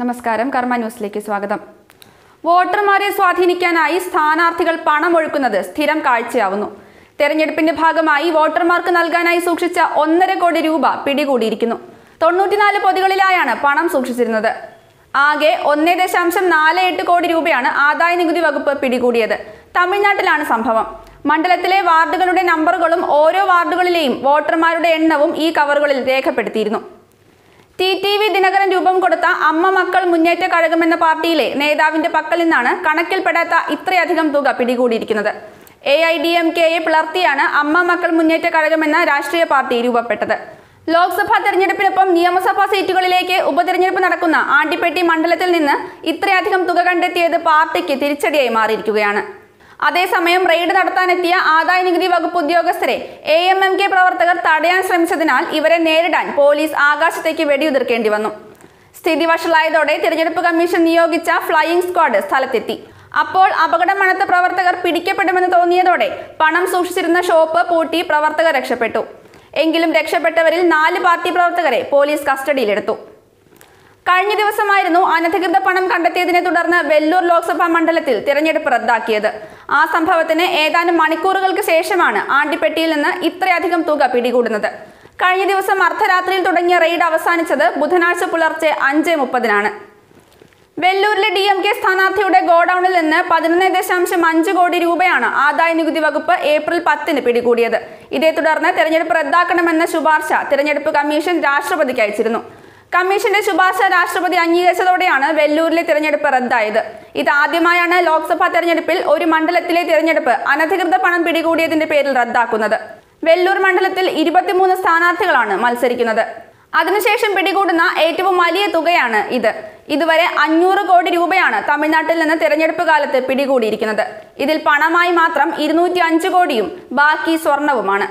നമസ്കാരം കർമ്മ ന്യൂസിലേക്ക് സ്വാഗതം. വോട്ടർമാരെ സ്വാധീനിക്കാനായി സ്ഥാനാർത്ഥികൾ പണം ഒഴുക്കുന്നത് സ്ഥിരം കാഴ്ചയാവുന്നു. തെരഞ്ഞെടുപ്പിന്റെ ഭാഗമായി വോട്ടർമാർക്ക് നൽകാനായി സൂക്ഷിച്ച ഒന്നര കോടി രൂപ പിടികൂടിയിരിക്കുന്നു. തൊണ്ണൂറ്റിനാല് പൊതികളിലായാണ് പണം സൂക്ഷിച്ചിരുന്നത്. ആകെ ഒന്നേ ദശാംശം നാല് എട്ട് കോടി രൂപയാണ് ആദായ നികുതി വകുപ്പ് പിടികൂടിയത്. തമിഴ്നാട്ടിലാണ് സംഭവം. മണ്ഡലത്തിലെ വാർഡുകളുടെ നമ്പറുകളും ഓരോ വാർഡുകളിലെയും വോട്ടർമാരുടെ എണ്ണവും ഈ കവറുകളിൽ രേഖപ്പെടുത്തിയിരുന്നു. ടി ടി വി ദിനകരൻ രൂപം കൊടുത്ത അമ്മ മക്കൾ മുന്നേറ്റ കഴകമെന്ന പാർട്ടിയിലെ നേതാവിന്റെ പക്കൽ നിന്നാണ് കണക്കിൽപ്പെടാത്ത ഇത്രയധികം തുക പിടികൂടിയിരിക്കുന്നത്. എ ഐ ഡി എം കെയെ പിളർത്തിയാണ് അമ്മ മക്കൾ മുന്നേറ്റ കഴകമെന്ന രാഷ്ട്രീയ പാർട്ടി രൂപപ്പെട്ടത്. ലോക്സഭാ തെരഞ്ഞെടുപ്പിനൊപ്പം നിയമസഭാ സീറ്റുകളിലേക്ക് ഉപതെരഞ്ഞെടുപ്പ് നടക്കുന്ന ആണ്ടിപ്പെട്ടി മണ്ഡലത്തിൽ നിന്ന് ഇത്രയധികം തുക കണ്ടെത്തിയത് പാർട്ടിക്ക് തിരിച്ചടിയായി മാറിയിരിക്കുകയാണ്. അതേസമയം റെയ്ഡ് നടത്താനെത്തിയ ആദായ നികുതി വകുപ്പ് ഉദ്യോഗസ്ഥരെ എ എം എം കെ പ്രവർത്തകർ തടയാൻ ശ്രമിച്ചതിനാൽ ഇവരെ നേരിടാൻ പോലീസ് ആകാശത്തേക്ക് വെടിയുതിർക്കേണ്ടി വന്നു. സ്ഥിതി വഷളായതോടെ തിരഞ്ഞെടുപ്പ് കമ്മീഷൻ നിയോഗിച്ച ഫ്ലൈയിംഗ് സ്ക്വാഡ് സ്ഥലത്തെത്തി. അപ്പോൾ അപകടം പ്രവർത്തകർ പിടിക്കപ്പെടുമെന്ന് തോന്നിയതോടെ പണം സൂക്ഷിച്ചിരുന്ന ഷോപ്പ് പൂട്ടി പ്രവർത്തകർ രക്ഷപ്പെട്ടു. എങ്കിലും രക്ഷപ്പെട്ടവരിൽ നാല് പാർട്ടി പ്രവർത്തകരെ പോലീസ് കസ്റ്റഡിയിലെടുത്തു. കഴിഞ്ഞ ദിവസമായിരുന്നു അനധികൃത പണം കണ്ടെത്തിയതിനെ തുടർന്ന് വെല്ലൂർ ലോക്സഭാ മണ്ഡലത്തിൽ തിരഞ്ഞെടുപ്പ് റദ്ദാക്കിയത്. ആ സംഭവത്തിന് ഏതാനും മണിക്കൂറുകൾക്ക് ശേഷമാണ് ആണ്ടിപ്പെട്ടിയിൽ നിന്ന് ഇത്രയധികം തുക പിടികൂടുന്നത്. കഴിഞ്ഞ ദിവസം അർദ്ധരാത്രിയിൽ തുടങ്ങിയ റെയ്ഡ് അവസാനിച്ചത് ബുധനാഴ്ച പുലർച്ചെ അഞ്ച് മുപ്പതിനാണ്. വെല്ലൂരിലെ ഡി എം കെ സ്ഥാനാർത്ഥിയുടെ ഗോഡൌണിൽ നിന്ന് പതിനൊന്ന് ദശാംശം അഞ്ച് കോടി രൂപയാണ് ആദായ നികുതി വകുപ്പ് ഏപ്രിൽ പത്തിന് പിടികൂടിയത്. ഇതേ തുടർന്ന് തെരഞ്ഞെടുപ്പ് റദ്ദാക്കണമെന്ന ശുപാർശ തെരഞ്ഞെടുപ്പ് കമ്മീഷൻ രാഷ്ട്രപതിക്ക് അയച്ചിരുന്നു. കമ്മീഷന്റെ ശുപാർശ രാഷ്ട്രപതി അംഗീകരിച്ചതോടെയാണ് വെല്ലൂരിലെ തിരഞ്ഞെടുപ്പ് റദ്ദായത്. ഇതാദ്യമായാണ് ലോക്സഭാ തെരഞ്ഞെടുപ്പിൽ ഒരു മണ്ഡലത്തിലെ തിരഞ്ഞെടുപ്പ് അനധികൃത പണം പിടികൂടിയതിന്റെ പേരിൽ റദ്ദാക്കുന്നത്. വെല്ലൂർ മണ്ഡലത്തിൽ ഇരുപത്തിമൂന്ന് സ്ഥാനാർത്ഥികളാണ് മത്സരിക്കുന്നത്. അതിനുശേഷം പിടികൂടുന്ന ഏറ്റവും വലിയ തുകയാണ് ഇത്. ഇതുവരെ അഞ്ഞൂറ് കോടി രൂപയാണ് തമിഴ്നാട്ടിൽ നിന്ന് തിരഞ്ഞെടുപ്പ് കാലത്ത് പിടികൂടിയിരിക്കുന്നത്. ഇതിൽ പണമായി മാത്രം ഇരുന്നൂറ്റി കോടിയും ബാക്കി സ്വർണവുമാണ്.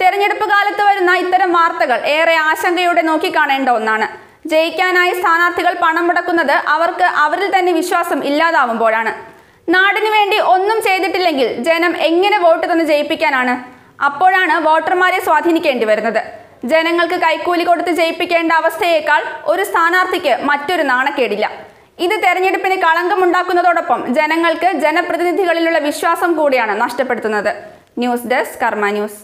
തെരഞ്ഞെടുപ്പ് കാലത്ത് വരുന്ന ഇത്തരം വാർത്തകൾ ഏറെ ആശങ്കയോടെ നോക്കിക്കാണേണ്ട ഒന്നാണ്. ജയിക്കാനായി സ്ഥാനാർത്ഥികൾ പണം മുടക്കുന്നത് അവർക്ക് അവരിൽ തന്നെ വിശ്വാസം ഇല്ലാതാവുമ്പോഴാണ്. നാടിനു വേണ്ടി ഒന്നും ചെയ്തിട്ടില്ലെങ്കിൽ ജനം എങ്ങനെ വോട്ട് തന്ന് ജയിപ്പിക്കാനാണ്? അപ്പോഴാണ് വോട്ടർമാരെ സ്വാധീനിക്കേണ്ടി വരുന്നത്. ജനങ്ങൾക്ക് കൈക്കൂലി കൊടുത്ത് ജയിപ്പിക്കേണ്ട അവസ്ഥയേക്കാൾ ഒരു സ്ഥാനാർത്ഥിക്ക് മറ്റൊരു നാണക്കേടില്ല. ഇത് തെരഞ്ഞെടുപ്പിന് കളങ്കമുണ്ടാക്കുന്നതോടൊപ്പം ജനങ്ങൾക്ക് ജനപ്രതിനിധികളിലുള്ള വിശ്വാസം കൂടിയാണ് നഷ്ടപ്പെടുത്തുന്നത്. News desk Karma news.